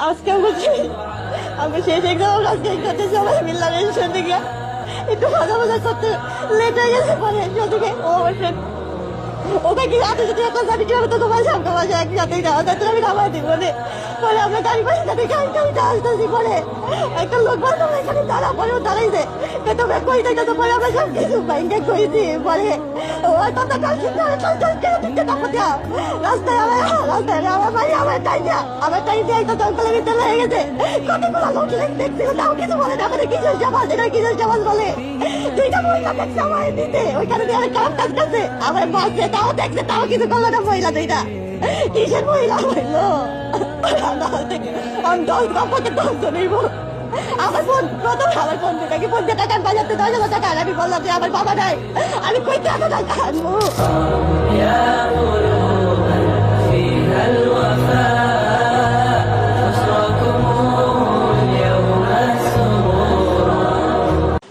আজকে বুঝি আমি শেষ এক্সাম আজকে করতে সবাই মিললাম এই সন্ধ্যে একটু ভাজা মজা করতে লেট হয়ে গেছে পরে সন্ধ্যে ও আমার। ওকে কি রাতে যদি একটা জানি কি হবে তো তোমার সামনে মাসে একসাথেই যাওয়া তো আমি খাবার দিব রে পরে আমরা গাড়ি পাই সাথে গাড়ি গাড়িটা আসতেছি পরে একটা লোক বলতো এখানে দাঁড়া পরে দাঁড়াইছে তো কই যাইতে তো পরে আমরা সব কিছু বাইকে কইছি পরে ও তো তো কাল চিন্তা চল চল কেন দিতে না? কোথা রাস্তায় আমার রাস্তায় আমার ভাই আমার টাই দিয়া আমার টাই দিয়া তো জঙ্গলের ভিতরে হয়ে গেছে। কতগুলো লোক দেখছিল তাও কিছু বলে না আমাদের কিসের জামাজ এটা কিসের জামাজ বলে? দুইটা মহিলা দেখছে আমার দিতে ওইখানে দিয়ে আমার কাম কাজ করছে। আমার বাসে তাও দেখছে, তাও কিছু করল মহিলা দুইটা। কিসের মহিলা হইল আমি দশ বাপাকে দশ জনেই আমার বোন প্রথম আমার বোন দুটাকে বোন টাকা বাজাতে দশ হাজার টাকা আমি বললাম যে আমার বাবা নাই আমি কই টাকা টাকা